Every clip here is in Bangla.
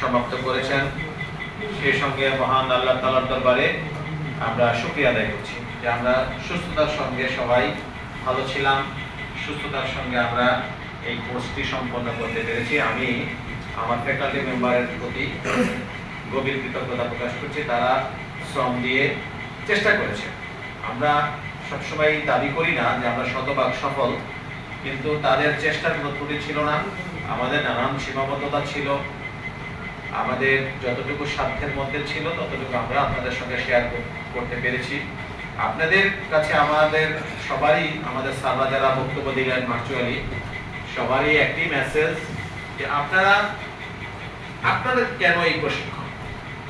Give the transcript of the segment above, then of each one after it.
সমাপ্ত করেছেন। সেই সঙ্গে মহান আল্লাহ তালার দরবারে আমরা শুক্রিয়া আদায় করছি যে আমরা সুস্থতার সঙ্গে সবাই ভালো ছিলাম। সুস্থতার সঙ্গে আমরা এই কোর্সটি সম্পন্ন করতে পেরেছি। আমি আমার ফ্যাকাল্টি মেম্বারের প্রতি গভীর কৃতজ্ঞতা প্রকাশ করছি। তারা শ্রম দিয়ে চেষ্টা করেছে। আমরা সবসময় দাবি করি না যে আমরা শতভাগ সফল, কিন্তু তাদের চেষ্টার কোনো ত্রুটি ছিল না। আমাদের নানান সীমাবদ্ধতা ছিল। আমাদের যতটুকু সাধ্যের মধ্যে ছিল, ততটুকু আমরা আপনাদের সঙ্গে শেয়ার করতে পেরেছি। আপনাদের কাছে আমাদের সবারই, আমাদের সারবা যারা বক্তব্য দিলেন ভার্চুয়ালি সবারই একটি মেসেজ যে আপনারা, আপনাদের কেন এই প্রশিক্ষণ?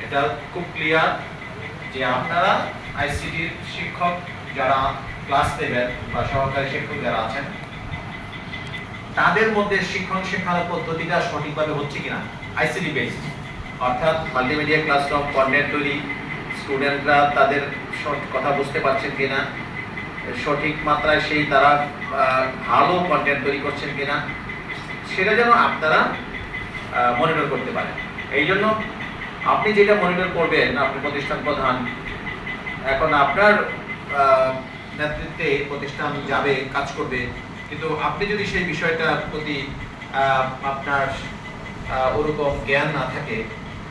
এটা খুব ক্লিয়ার যে আপনারা আইসিটির শিক্ষক যারা ক্লাস নেবেন বা সহকারী শিক্ষক যারা আছেন তাদের মধ্যে শিক্ষণ শেখানোর পদ্ধতিটা সঠিকভাবে হচ্ছে কিনা? আইসিটি বেসড অর্থাৎ মাল্টিমিডিয়া ক্লাসরুম কন্টেন্ট তৈরি। স্টুডেন্টরা তাদের কথা বুঝতে পারছেন কিনা? সঠিক মাত্রায় সেই তারা ভালো কন্টেন্ট তৈরি করছেন কিনা? সেটা যেন আপনারা মনিটর করতে পারেন। এই জন্য আপনি যেটা মনিটর করবেন আপনি প্রতিষ্ঠান প্রধান, এখন আপনার নেতৃত্বে প্রতিষ্ঠান যাবে, কাজ করবে কিন্তু আপনি যদি সেই বিষয়টার প্রতি আপনার ওরকম জ্ঞান না থাকে,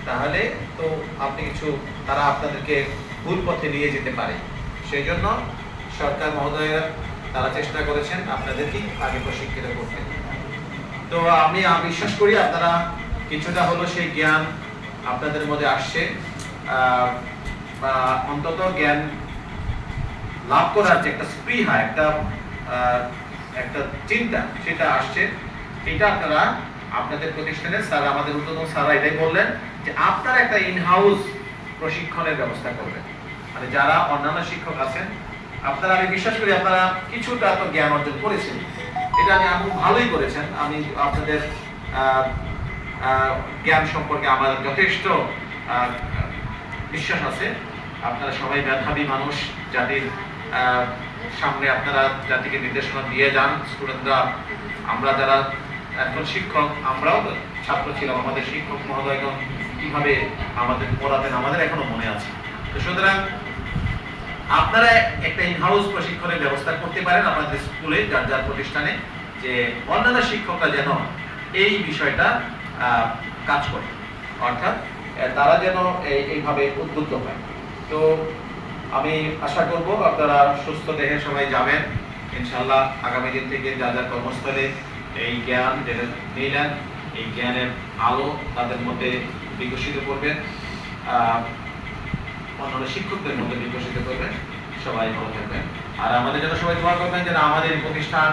তাহলে তো আপনি কিছু, তারা আপনাদেরকে ভুল পথে নিয়ে যেতে পারে। সেই জন্য সরকার মহোদয়েরা, তারা চেষ্টা করেছেন আপনাদেরকে আগে প্রশিক্ষিত করতে। তো আমি বিশ্বাস করি আপনারা কিছুটা হলো সেই জ্ঞান আপনাদের মধ্যে আসছে। বা অন্তত জ্ঞান লাভ করার যে একটা স্পৃহা, একটা একটা চিন্তা সেটা আসছে। এটা আপনারা আপনাদের প্রতিষ্ঠানে স্যার আমাদের উদ্যোগ স্যার এটাই বললেন যে আপনারা একটা ইনহাউস প্রশিক্ষণের ব্যবস্থা করবেন। মানে যারা অন্যান্য শিক্ষক আছেন আপনারা আমি বিশ্বাস করি আপনারা কিছুটা তো জ্ঞান অর্জন করেছেন। এটা আমি আপনি ভালোই করেছেন। আমি আপনাদের জ্ঞান সম্পর্কে আমার যথেষ্ট বিশ্বাস আছে। আপনারা সবাই মেধাবী মানুষ আহ, সামনে আপনারা জাতিকে নির্দেশনা দিয়ে যান, স্টুডেন্টরা, আমরা যারা এখন শিক্ষক, আমরাও ছাত্র ছিলাম, আমাদের শিক্ষক মহোদয়গণ কীভাবে আমাদের পড়াতেন, আমাদের এখনও মনে আছে। তো সুতরাং আপনারা একটা ইনহাউস প্রশিক্ষণের ব্যবস্থা করতে পারেন আপনাদের স্কুলে, যার যার প্রতিষ্ঠানে, যে অন্যান্য শিক্ষকরা যেন এই বিষয়টা কাজ করে। অর্থাৎ তারা যেন এইভাবে উদ্বুদ্ধ হয়। তো আমি আশা করব আপনারা সুস্থ দেহে সবাই যাবেন। ইনশাআল্লাহ আগামী দিন থেকে যা যা কর্মস্থলে এই জ্ঞান যেটা নিলেন, এই জ্ঞানের আলো তাদের মধ্যে বিকশিত করবেন অন্যান্য শিক্ষকদের মধ্যে বিকশিত করবেন সবাই ভালো থাকবেন। আর আমাদের জন্য সবাই দোয়া করবেন যেন আমাদের প্রতিষ্ঠান